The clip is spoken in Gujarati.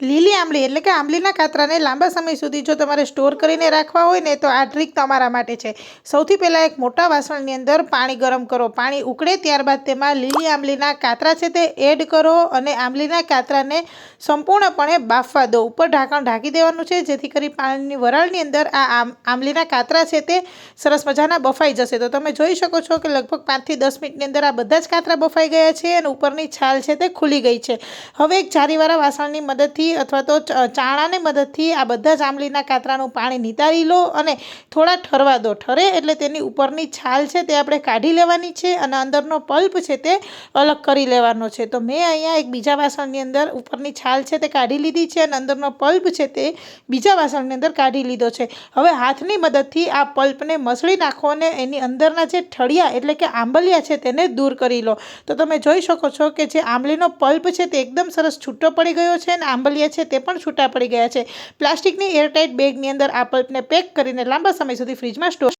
લીલી આંબલી, એટલે કે આંબલીના કાતરાને લાંબા સમય સુધી જો તમારે સ્ટોર કરીને રાખવા હોય ને, તો આ ટ્રીક તમારા માટે છે. સૌથી પહેલાં એક મોટા વાસણની અંદર પાણી ગરમ કરો. પાણી ઉકળે ત્યારબાદ તેમાં લીલી આંબલીના કાતરા છે તે એડ કરો અને આંબલીના કાતરાને સંપૂર્ણપણે બાફવા દો. ઉપર ઢાંકણ ઢાંકી દેવાનું છે, જેથી કરી પાણીની વરાળની અંદર આ આંબલીના કાતરા છે તે સરસ મજાના બફાઈ જશે. તો તમે જોઈ શકો છો કે લગભગ પાંચથી દસ મિનિટની અંદર આ બધા જ કાતરા બફાઈ ગયા છે અને ઉપરની છાલ છે તે ખુલી ગઈ છે. હવે એક જારીવાળા વાસણની મદદથી અથવા તો ચાણાની મદદથી આ બધા જ આંબલીના કાતરાનું પાણી નિતારી લો અને થોડા ઠરવા દો. ઠરે એટલે તેની ઉપરની છાલ છે તે આપણે કાઢી લેવાની છે અને અંદરનો પલ્પ છે તે અલગ કરી લેવાનો છે. તો મેં અહીંયા એક બીજા વાસણની અંદર ઉપરની છાલ છે તે કાઢી લીધી છે અને અંદરનો પલ્પ છે તે બીજા વાસણની અંદર કાઢી લીધો છે. હવે હાથની મદદથી આ પલ્પને મસળી નાખો અને એની અંદરના જે ઠળિયા એટલે કે આંબલિયા છે તેને દૂર કરી લો. તો તમે જોઈ શકો છો કે જે આંબલીનો પલ્પ છે તે એકદમ સરસ છૂટો પડી ગયો છે અને આંબલિયા છે તે પણ છૂટા પડી ગયા છે. પ્લાસ્ટિકની એરટાઇટ બેગની અંદર આ પલ્પને પેક કરીને લાંબા સમય સુધી ફ્રીજમાં સ્ટોર